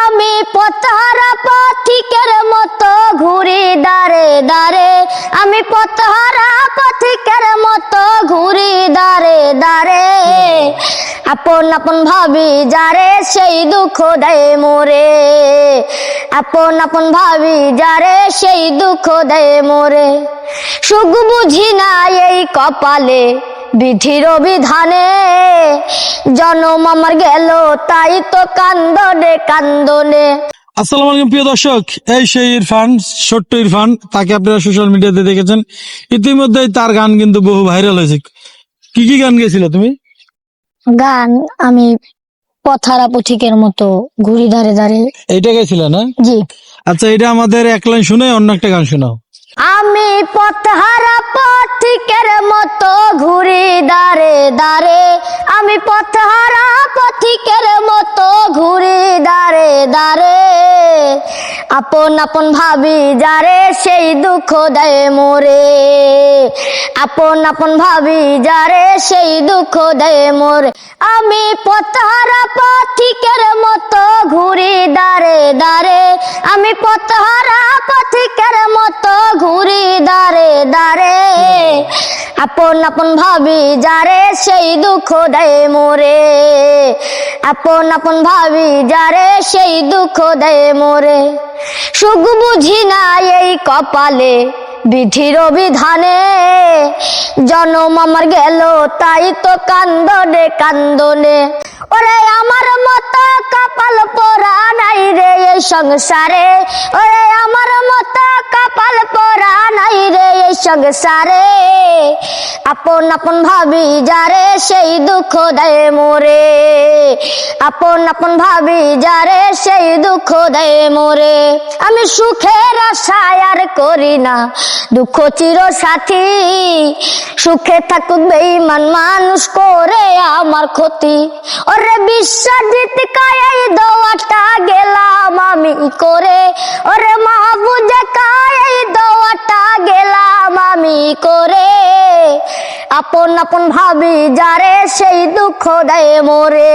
আমি পথহারা পথিকের মতো ঘুরি দাঁড়ে দাঁড়ে আমি পথহারা পথিকের মতো ঘুরি দাঁড়ে দাঁড়ে আপন আপন ভাবি, যারে সেই দুঃখ দেয় মোরে। আপন আপন ভাবি, যারে সেই দুঃখ দেয় মোরে। সুখ বুঝি না এই কপালে, বিধির বিধানে। জনম আমার গেল তাই তো কান্দনে কান্দনে। আসসালামু আলাইকুম প্রিয় দর্শক। এই সেই ইরফান ছোট্ট ইরফান তাকে আপনারা সোশ্যাল মিডিয়াতে দেখেছেন। ইতিমধ্যেই তার গান কিন্তু বহু ভাইরাল হয়েছে। কি কি গান গেছিল তুমি? গান আমি পথারা পথিকের মতো ঘুরি ধারে ধারে। এইটা গেছিল না? জি। আচ্ছা এটা আমাদের এক লাইন শুনে অন্য একটা গান শোনাও। আমি পথহারা পথিকের আমি পথহারা পথিকের মতো ঘুরি দাঁড়ে দাঁড়ে আপন আপন ভাবি যারে সেই দুঃখ দেয় মোরে। আপন আপন ভাবি যারে সেই দুঃখ দেয় মোরে। আমি পথহারা পথিকের মতো ঘুরি দাঁড়ে দাঁড়ে আমি পথহারা আপন আপন ভাবি, যারে সেই দুঃখ দেয় মোরে। আপন আপন ভাবি, যারে সেই দুঃখ দেয় মোরে। সুখ বুঝি না এই কপালে, বিধির বিধানে। জনম আমার গেল, তাই তো কান্দনে কান্দনে। ওরে আমার মতো কপাল পোড়া নাই রে এই সংসারে। ওরে আমার কপাল পোড়া নাই রে এই সংসারে আপন আপন ভাবি যারে সেই দুঃখ দেয় মোরে। আপন আপন ভাবি যারে সেই দুঃখ দেয় মোরে। আমি সুখের আশায় আর করি না, দুঃখ চির সাথী। সুখে থাকুক বেইমান মানুষ করে আমার ক্ষতি। ওরে বিশ্বাসিত কায়াই দোয়াটা গেলাম আমি করে। ওরে মাহবুজে কায়াই আপন আপন ভাবি, যারে সেই দুঃখ দেয় মোরে।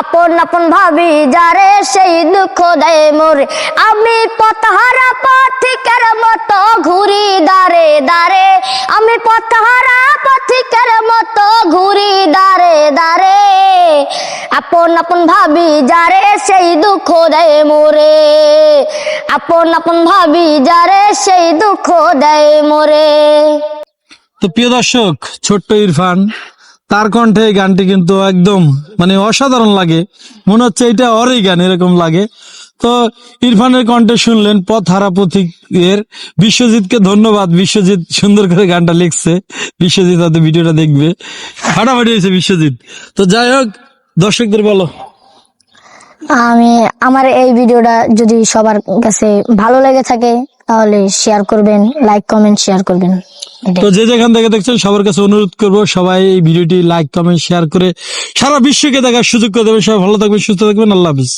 আপন আপন ভাবি, যারে সেই দুঃখ দেয় মোরে। আমি পথহারা পথিকের মতো ঘুরি দাঁড়ে দাঁড়ে আমি পথহারা পথিকের মতো ঘুরি দাঁড়ে দাঁড়ে আপন আপন ভাবি, যারে সেই দুঃখ দেয় মোরে। আপন আপন ভাবি, যারে সেই দুঃখ দেয় মোরে। তো প্রিয় দর্শক, ছোট্ট ইরফান, তার কণ্ঠে এই গানটি কিন্তু একদম মানে অসাধারণ লাগে। মনে হচ্ছে এটা ওরই গান, এরকম লাগে। তো ইরফানের কণ্ঠে শুনলেন পথ হারা পথিক এর বিশ্বজিৎকে ধন্যবাদ। বিশ্বজিৎ সুন্দর করে গানটা লিখছে। বিশ্বজিৎ হয়তো ভিডিওটা দেখবে। ফাটাফাটি হয়েছে বিশ্বজিৎ। তো যাই হোক, দর্শকদের বলো। আমি, আমার এই ভিডিওটা যদি সবার কাছে ভালো লেগে থাকে তাহলে শেয়ার করবেন লাইক কমেন্ট শেয়ার করবেন। তো যে যেখান থেকে দেখছেন সবার কাছে অনুরোধ করব, সবাই এই ভিডিওটি লাইক কমেন্ট শেয়ার করে সারা বিশ্বকে দেখার সুযোগ করে দেবেন। সবাই ভালো থাকবেন, সুস্থ থাকবেন। আল্লাহ হাফিজ।